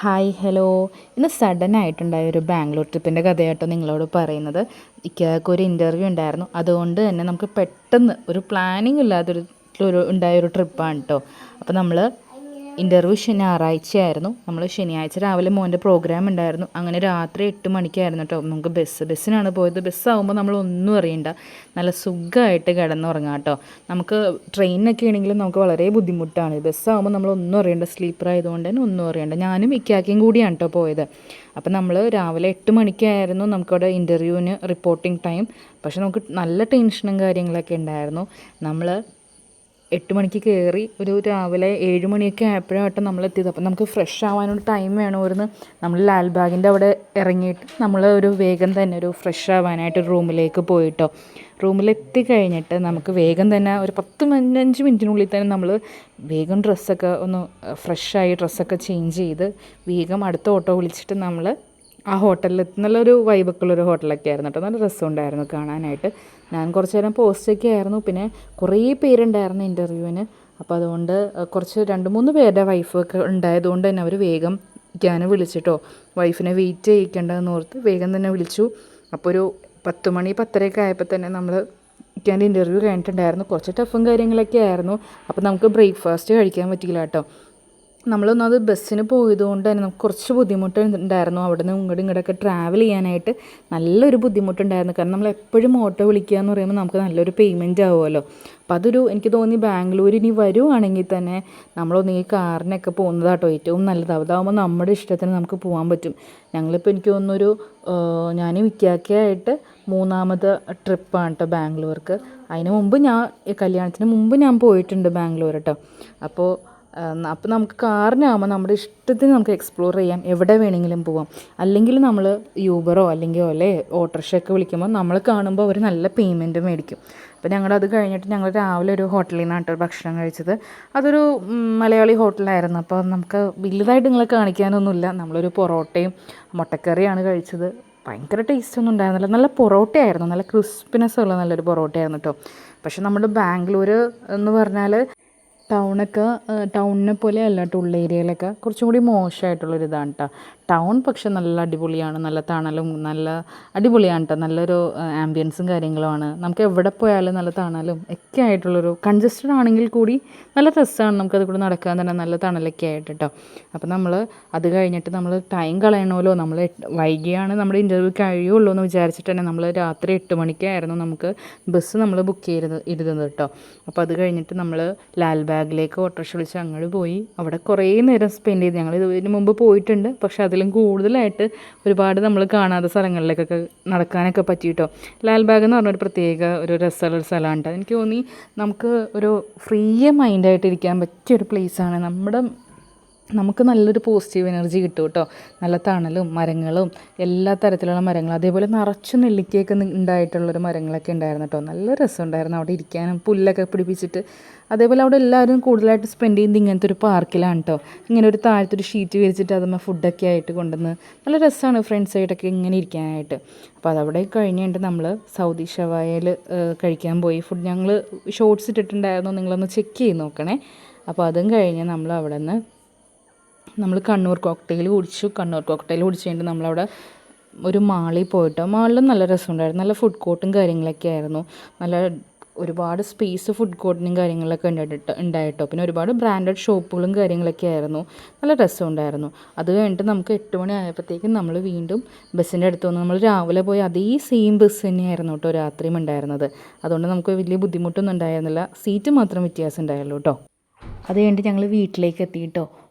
Hi hello ഇന്ന് sudden ആയിട്ടുണ്ടായ ഒരു ബാംഗ്ലൂർ ട്രിപ്പിന്റെ കഥയായിട്ടോ നിങ്ങളോട് പറയുന്നത്. ഇക്കാക്ക് ഒരു ഇന്റർവ്യൂ ഉണ്ടായിരുന്നു. അതുകൊണ്ട് തന്നെ നമുക്ക് പെട്ടെന്ന് ഒരു പ്ലാനിങ് ഇല്ലാത്തൊരു ഒരു ഉണ്ടായൊരു ട്രിപ്പാണ് കേട്ടോ അപ്പോൾ നമ്മൾ ഇന്റർവ്യൂ ഞായറാഴ്ചയായിരുന്നു. നമ്മൾ ശനിയാഴ്ച രാവിലെ മോന്റെ പ്രോഗ്രാം ഉണ്ടായിരുന്നു. അങ്ങനെ രാത്രി എട്ട് മണിക്കായിരുന്നു കേട്ടോ നമുക്ക് ബസ് ബസ്സിനാണ് പോയത്. ബസ്സാകുമ്പോൾ നമ്മൾ ഒന്നും അറിയണ്ട. നല്ല സുഖമായിട്ട് കിടന്നുറങ്ങാം കേട്ടോ നമുക്ക് ട്രെയിനിനൊക്കെ ആണെങ്കിലും നമുക്ക് വളരെ ബുദ്ധിമുട്ടാണ്. ബസ്സാകുമ്പോൾ നമ്മൾ ഒന്നും അറിയണ്ട. സ്ലീപ്പർ ആയതുകൊണ്ട് തന്നെ ഒന്നും അറിയണ്ട. ഞാനും ഇക്കാക്കിയും കൂടിയാണ് കേട്ടോ പോയത്. അപ്പം നമ്മൾ രാവിലെ എട്ട് മണിക്കായിരുന്നു നമുക്കവിടെ ഇന്റർവ്യൂവിന് റിപ്പോർട്ടിംഗ് ടൈം പക്ഷെ നമുക്ക് നല്ല ടെൻഷനും കാര്യങ്ങളൊക്കെ ഉണ്ടായിരുന്നു. നമ്മൾ എട്ട് മണിക്ക് കയറി ഒരു രാവിലെ ഏഴ് മണിയൊക്കെ ആയപ്പോഴാട്ടോ നമ്മൾ എത്തിയത് അപ്പം നമുക്ക് ഫ്രഷ് ആവാനൊരു ടൈം വേണമായിരുന്നു നമ്മൾ ലാൽബാഗിന്റെ അവിടെ ഇറങ്ങിയിട്ട് നമ്മൾ ഒരു വേഗം തന്നെ ഒരു ഫ്രഷ് ആവാനായിട്ട് റൂമിലേക്ക് പോയിട്ടോ. റൂമിലെത്തി കഴിഞ്ഞിട്ട് നമുക്ക് വേഗം തന്നെ ഒരു പത്ത് പതിനഞ്ച് മിനിറ്റിനുള്ളിൽ തന്നെ നമ്മൾ വേഗം ഡ്രസ്സൊക്കെ ഒന്ന് ഫ്രഷായി ഡ്രസ്സൊക്കെ ചേഞ്ച് ചെയ്ത് വേഗം അടുത്ത ഓട്ടോ വിളിച്ചിട്ട് നമ്മൾ ആ ഹോട്ടലിൽ നല്ലൊരു വൈബൊക്കെയുള്ളൊരു ഹോട്ടലൊക്കെ ആയിരുന്നു കേട്ടോ. നല്ല രസമുണ്ടായിരുന്നു കാണാനായിട്ട്. ഞാൻ കുറച്ച് നേരം പോസ്റ്റൊക്കെ ആയിരുന്നു. പിന്നെ കുറേ പേരുണ്ടായിരുന്നു ഇന്റർവ്യൂവിന്. അപ്പോൾ അതുകൊണ്ട് കുറച്ച് രണ്ട് മൂന്ന് പേരുടെ വൈഫൊക്കെ ഉണ്ടായതുകൊണ്ട് തന്നെ അവർ വേഗം ഞാൻ വിളിച്ചിട്ടോ. വൈഫിനെ വെയിറ്റ് ചെയ്യിക്കേണ്ടതെന്ന് ഓർത്ത് വേഗം തന്നെ വിളിച്ചു. അപ്പോൾ ഒരു പത്ത് മണി പത്തരയൊക്കെ ആയപ്പോൾ തന്നെ നമ്മൾ ഞാൻ ഇന്റർവ്യൂ കഴിഞ്ഞിട്ടുണ്ടായിരുന്നു. കുറച്ച് ടഫും കാര്യങ്ങളൊക്കെ ആയിരുന്നു. അപ്പോൾ നമുക്ക് ബ്രേക്ക്ഫാസ്റ്റ് കഴിക്കാൻ പറ്റിയില്ല കേട്ടോ. നമ്മളൊന്നത് ബസ്സിന് പോയതുകൊണ്ട് തന്നെ നമുക്ക് കുറച്ച് ബുദ്ധിമുട്ട് ഉണ്ടായിരുന്നു അവിടെ നിന്ന് ഇങ്ങോട്ടും ഇങ്ങോട്ടൊക്കെ ട്രാവൽ ചെയ്യാനായിട്ട് നല്ലൊരു ബുദ്ധിമുട്ടുണ്ടായിരുന്നു. കാരണം നമ്മൾ എപ്പോഴും ഓട്ടോ വിളിക്കുക എന്ന് പറയുമ്പോൾ നമുക്ക് നല്ലൊരു പേയ്മെന്റ് ആവുമല്ലോ. അപ്പം അതൊരു എനിക്ക് തോന്നി ബാംഗ്ലൂർ ഇനി വരുവാണെങ്കിൽ തന്നെ നമ്മളൊന്നെങ്കിൽ കാറിനൊക്കെ പോകുന്നതാട്ടോ ഏറ്റവും നല്ലത്. അതാകുമ്പോൾ നമ്മുടെ ഇഷ്ടത്തിന് നമുക്ക് പോകാൻ പറ്റും. ഞങ്ങളിപ്പോൾ എനിക്ക് തോന്നുന്നൊരു ഞാൻ വിക്കാക്കയായിട്ട് മൂന്നാമത് ട്രിപ്പാണ് കേട്ടോ ബാംഗ്ലൂർക്ക്. അതിന് മുമ്പ് ഞാൻ കല്യാണത്തിന് മുമ്പ് ഞാൻ പോയിട്ടുണ്ട് ബാംഗ്ലൂർ കേട്ടോ അപ്പോൾ അപ്പോൾ നമുക്ക് കാറിനാകുമ്പോൾ നമ്മുടെ ഇഷ്ടത്തിന് നമുക്ക് എക്സ്പ്ലോർ ചെയ്യാം. എവിടെ വേണമെങ്കിലും പോവാം. അല്ലെങ്കിൽ നമ്മൾ യൂബറോ അല്ലെങ്കിൽ ഓലെ ഓട്ടോറിക്ഷയൊക്കെ വിളിക്കുമ്പോൾ നമ്മൾ കാണുമ്പോൾ അവർ നല്ല പേയ്മെന്റ് മേടിക്കും. അപ്പോൾ ഞങ്ങൾ അത് കഴിഞ്ഞിട്ട് ഞങ്ങൾ രാവിലെ ഒരു ഹോട്ടലിൽ നിന്നാണ് ഭക്ഷണം കഴിച്ചത്. അതൊരു മലയാളി ഹോട്ടലായിരുന്നു അപ്പോൾ നമുക്ക് വലുതായിട്ട് നിങ്ങളെ കാണിക്കാനൊന്നുമില്ല. നമ്മളൊരു പൊറോട്ടയും മുട്ടക്കറിയാണ് കഴിച്ചത്. ഭയങ്കര ടേസ്റ്റ് ഒന്നും ഉണ്ടായിരുന്നില്ല. നല്ല പൊറോട്ടയായിരുന്നു. നല്ല ക്രിസ്പിനെസ് ഉള്ള നല്ലൊരു പൊറോട്ടയായിരുന്നു കേട്ടോ പക്ഷെ നമ്മുടെ ബാംഗ്ലൂർ എന്ന് പറഞ്ഞാൽ ടൗണൊക്കെ ടൗണിനെ പോലെ അല്ല കേട്ടോ ഉള്ള ഏരിയയിലൊക്കെ. കുറച്ചും കൂടി മോശമായിട്ടുള്ളൊരു ഇതാണ് കേട്ടോ ടൗൺ പക്ഷെ നല്ല അടിപൊളിയാണ് നല്ല തണലും നല്ല അടിപൊളിയാണ് കേട്ടോ നല്ലൊരു ആംബിയൻസും കാര്യങ്ങളുമാണ്. നമുക്ക് എവിടെ പോയാലും നല്ല തണലും ഒക്കെ ആയിട്ടുള്ളൊരു കൺജസ്റ്റഡ് ആണെങ്കിൽ കൂടി നല്ല രസമാണ് നമുക്കത് കൂടി നടക്കാൻ തന്നെ നല്ല തണലൊക്കെ ആയിട്ട് കേട്ടോ അപ്പോൾ നമ്മൾ അത് കഴിഞ്ഞിട്ട് നമ്മൾ ടൈം കളയണമല്ലോ. നമ്മൾ വൈകിയാണ് നമ്മുടെ ഇന്റർവ്യൂ കഴിയുള്ളൂ എന്ന് വിചാരിച്ചിട്ട് തന്നെ നമ്മൾ രാത്രി എട്ട് മണിക്കായിരുന്നു നമുക്ക് ബസ് നമ്മൾ ബുക്ക് ചെയ്ത് ഇരുന്നത് കേട്ടോ അപ്പോൾ അത് കഴിഞ്ഞിട്ട് നമ്മൾ ലാൽബാഗിലേക്ക് ഓട്ടോറിക്ഷ വിളിച്ച് അങ്ങോട്ട് പോയി. അവിടെ കുറേ നേരം സ്പെൻഡ് ചെയ്ത്. ഞങ്ങൾ ഇതിന് മുമ്പ് പോയിട്ടുണ്ട്. പക്ഷെ അതിലും കൂടുതലായിട്ട് ഒരുപാട് നമ്മൾ കാണാത്ത സ്ഥലങ്ങളിലേക്കൊക്കെ നടക്കാനൊക്കെ പറ്റിയിട്ടോ. ലാൽബാഗ് എന്ന് പറഞ്ഞൊരു പ്രത്യേക ഒരു രസമുള്ള ഒരു സ്ഥലമാണ് എനിക്ക് തോന്നി നമുക്ക് ഒരു ഫ്രീ മൈൻഡായിട്ട് ഇരിക്കാൻ പറ്റിയൊരു പ്ലേസാണ് നമ്മുടെ നമുക്ക് നല്ലൊരു പോസിറ്റീവ് എനർജി കിട്ടും കേട്ടോ. നല്ല തണലും മരങ്ങളും എല്ലാ തരത്തിലുള്ള മരങ്ങളും. അതേപോലെ നിറച്ചു നെല്ലിക്കയൊക്കെ ഉണ്ടായിട്ടുള്ളൊരു മരങ്ങളൊക്കെ ഉണ്ടായിരുന്നു കേട്ടോ. നല്ല രസമുണ്ടായിരുന്നു. അവിടെ ഇരിക്കാനും പുല്ലൊക്കെ പിടിപ്പിച്ചിട്ട്. അതേപോലെ അവിടെ എല്ലാവരും കൂടുതലായിട്ട് സ്പെൻഡ് ചെയ്യുന്നത് ഇങ്ങനത്തെ ഒരു പാർക്കിലാണ് കേട്ടോ. ഇങ്ങനെ ഒരു താഴത്തൊരു ഷീറ്റ് വിരിച്ചിട്ട് അതുമ്പോൾ ഫുഡൊക്കെ ആയിട്ട് കൊണ്ടുവന്ന് നല്ല രസമാണ് ഫ്രണ്ട്സായിട്ടൊക്കെ ഇങ്ങനെ ഇരിക്കാനായിട്ട്. അപ്പോൾ അതവിടെ കഴിഞ്ഞിട്ട് നമ്മൾ സൗദി ഷവായയിൽ കഴിക്കാൻ പോയി. ഫുഡ് ഞങ്ങൾ ഷോർട്സ് ഇട്ടിട്ടുണ്ടായിരുന്നു. നിങ്ങളൊന്ന് ചെക്ക് ചെയ്ത് നോക്കണേ. അപ്പോൾ അതും കഴിഞ്ഞ് നമ്മൾ അവിടെ നിന്ന് നമ്മൾ കണ്ണൂർ കോക്ടെയിൽ കുടിച്ചു. കണ്ണൂർ കോക്ടെയിൽ കുടിച്ച് കഴിഞ്ഞിട്ട് നമ്മളവിടെ ഒരു മാളിൽ പോയിട്ട് മാളിലും നല്ല രസമുണ്ടായിരുന്നു. നല്ല ഫുഡ് കോർട്ടും കാര്യങ്ങളൊക്കെ ആയിരുന്നു. നല്ല ഒരുപാട് സ്പേസ് ഫുഡ് കോർട്ടിനും കാര്യങ്ങളൊക്കെ ഉണ്ടായിട്ട് ഉണ്ടായിട്ടോ. പിന്നെ ഒരുപാട് ബ്രാൻഡഡ് ഷോപ്പുകളും കാര്യങ്ങളൊക്കെ ആയിരുന്നു. നല്ല രസമുണ്ടായിരുന്നു. അത് കഴിഞ്ഞിട്ട് നമുക്ക് എട്ട് മണി ആയപ്പോഴത്തേക്കും നമ്മൾ വീണ്ടും ബസ്സിന്റെ അടുത്ത് വന്ന്. നമ്മൾ രാവിലെ പോയി അതേ സെയിം ബസ് തന്നെയായിരുന്നു കേട്ടോ രാത്രിയും ഉണ്ടായിരുന്നത്. അതുകൊണ്ട് നമുക്ക് വലിയ ബുദ്ധിമുട്ടൊന്നും ഉണ്ടായിരുന്നില്ല. സീറ്റ് മാത്രം വ്യത്യാസം ഉണ്ടായുള്ളൂ കേട്ടോ. അത് കഴിഞ്ഞിട്ട് ഞങ്ങൾ വീട്ടിലേക്ക് എത്തിയിട്ടോ